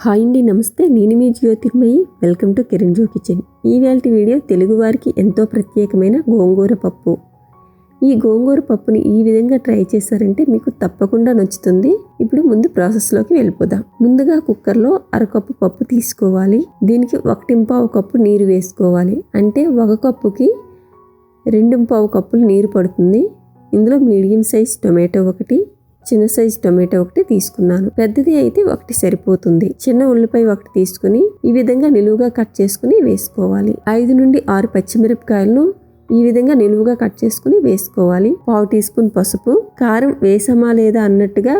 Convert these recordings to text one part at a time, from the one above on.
Hi అండి నమస్తే. నేను మీ Jyothirmayi. Welcome to Kiran Jo kitchen ఈ వీడియో తెలుగువారికి ఎంతో ప్రత్యేకమైన గోంగూర పప్పు. ఈ గోంగూర పప్పుని ఈ విధంగా ట్రై చేశారంటే మీకు తప్పకుండా నచ్చుతుంది. ఇప్పుడు ముందు ప్రాసెస్లోకి వెళ్ళిపోదాం. ముందుగా కుక్కర్లో అరకప్పు పప్పు తీసుకోవాలి. దీనికి ఒకటింపావు కప్పు నీరు వేసుకోవాలి. అంటే ఒక కప్పుకి రెండు పావు కప్పులు నీరు పడుతుంది. ఇందులో మీడియం సైజ్ టొమాటో ఒకటి చిన్న సైజ్ టొమాటో ఒకటి తీసుకున్నాను. పెద్దది అయితే ఒకటి సరిపోతుంది. చిన్న ఉల్లిపాయ ఒకటి తీసుకుని ఈ విధంగా నిలువుగా కట్ చేసుకుని వేసుకోవాలి. ఐదు నుండి ఆరు పచ్చిమిరపకాయలను ఈ విధంగా నిలువుగా కట్ చేసుకుని వేసుకోవాలి. పావు టీ స్పూన్ పసుపు కారం వేసామా లేదా అన్నట్టుగా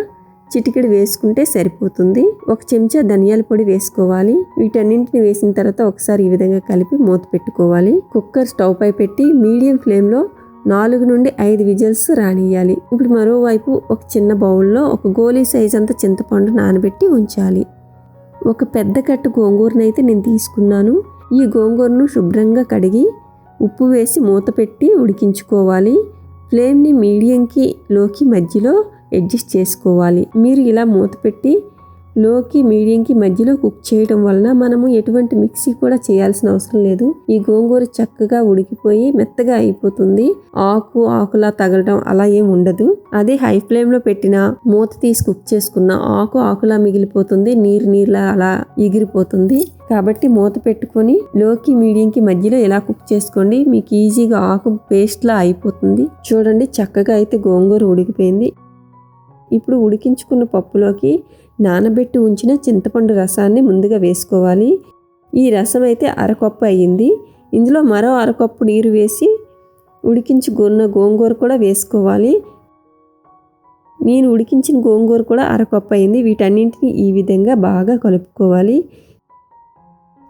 చిటికెడు వేసుకుంటే సరిపోతుంది. ఒక చెంచా ధనియాల పొడి వేసుకోవాలి. వీటన్నింటిని వేసిన తర్వాత ఒకసారి ఈ విధంగా కలిపి మూత పెట్టుకోవాలి. కుక్కర్ స్టవ్ పై పెట్టి మీడియం ఫ్లేమ్లో నాలుగు నుండి ఐదు విజిల్స్ రానియాలి ఇప్పుడు మరోవైపు ఒక చిన్న బౌల్లో ఒక గోలీ సైజ్ అంత చింతపండు నానబెట్టి ఉంచాలి. ఒక పెద్ద కట్టు గోంగూరనైతే నేను తీసుకున్నాను. ఈ గోంగూరను శుభ్రంగా కడిగి ఉప్పు వేసి మూత పెట్టి ఉడికించుకోవాలి. ఫ్లేమ్ని మీడియంకి లోకి మధ్యలో అడ్జస్ట్ చేసుకోవాలి. మీరు ఇలా మూత పెట్టి లోకి మీడియంకి మధ్యలో కుక్ చేయడం వలన మనము ఎటువంటి మిక్సీ కూడా చేయాల్సిన అవసరం లేదు. ఈ గోంగూర చక్కగా ఉడికిపోయి మెత్తగా అయిపోతుంది. ఆకు ఆకులా తగలడం అలా ఏం ఉండదు. అదే హై ఫ్లేమ్లో పెట్టిన మూత తీసి కుక్ చేసుకున్న ఆకు ఆకులా మిగిలిపోతుంది. నీరు నీరులా అలా ఎగిరిపోతుంది. కాబట్టి మూత పెట్టుకొని లోకి మీడియంకి మధ్యలో ఎలా కుక్ చేసుకోండి మీకు ఈజీగా ఆకు పేస్ట్లా అయిపోతుంది. చూడండి చక్కగా అయితే గోంగూర ఉడికిపోయింది. ఇప్పుడు ఉడికించుకున్న పప్పులోకి నానబెట్టి ఉంచిన చింతపండు రసాన్ని ముందుగా వేసుకోవాలి. ఈ రసం అయితే అరకప్పు అయ్యింది. ఇందులో మరో అరకప్పు నీరు వేసి ఉడికించుకున్న గోంగూర కూడా వేసుకోవాలి. నేను ఉడికించిన గోంగూర కూడా అరకప్పు అయింది వీటన్నింటిని ఈ విధంగా బాగా కలుపుకోవాలి.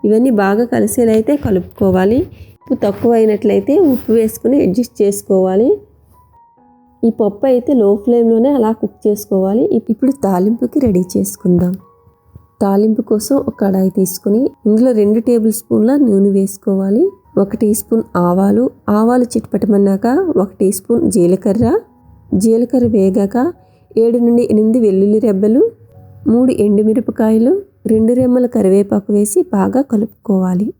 ఇవన్నీ బాగా కలిసేలా అయితే కలుపుకోవాలి. ఉప్పు తక్కువ అయినట్లయితే ఉప్పు వేసుకుని అడ్జస్ట్ చేసుకోవాలి. ఈ పప్పు అయితే లో ఫ్లేమ్లోనే అలా కుక్ చేసుకోవాలి. ఇప్పుడు తాలింపుకి రెడీ చేసుకుందాం. తాలింపు కోసం ఒక కడాయి తీసుకుని ఇందులో రెండు టేబుల్ స్పూన్ల నూనె వేసుకోవాలి. ఒక టీ స్పూన్ ఆవాలు. ఆవాలు చిట్పటమన్నాక ఒక టీ స్పూన్ జీలకర్ర. జీలకర్ర వేగాక ఏడు నుండి ఎనిమిది వెల్లుల్లి రెబ్బలు. మూడు ఎండుమిరపకాయలు. రెండు రెమ్మల కరివేపాకు వేసి బాగా కలుపుకోవాలి.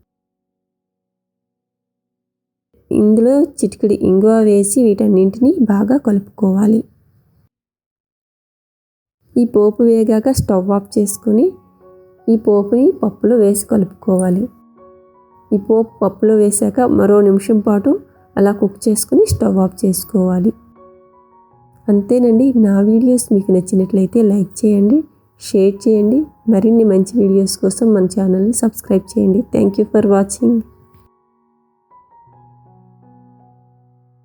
ఇందులో చిటికడి ఇంగువ వేసి వీటన్నింటినీ బాగా కలుపుకోవాలి. ఈ పోపు వేగాక స్టవ్ ఆఫ్ చేసుకుని ఈ పోపుని పప్పులో వేసి కలుపుకోవాలి. ఈ పోపు పప్పులో వేసాక మరో నిమిషం పాటు అలా కుక్ చేసుకుని స్టవ్ ఆఫ్ చేసుకోవాలి. అంతేనండి నా వీడియోస్ మీకు నచ్చినట్లయితే లైక్ చేయండి షేర్ చేయండి. మరిన్ని మంచి వీడియోస్ కోసం మన ఛానల్ని సబ్స్క్రైబ్ చేయండి. Thank you for watching.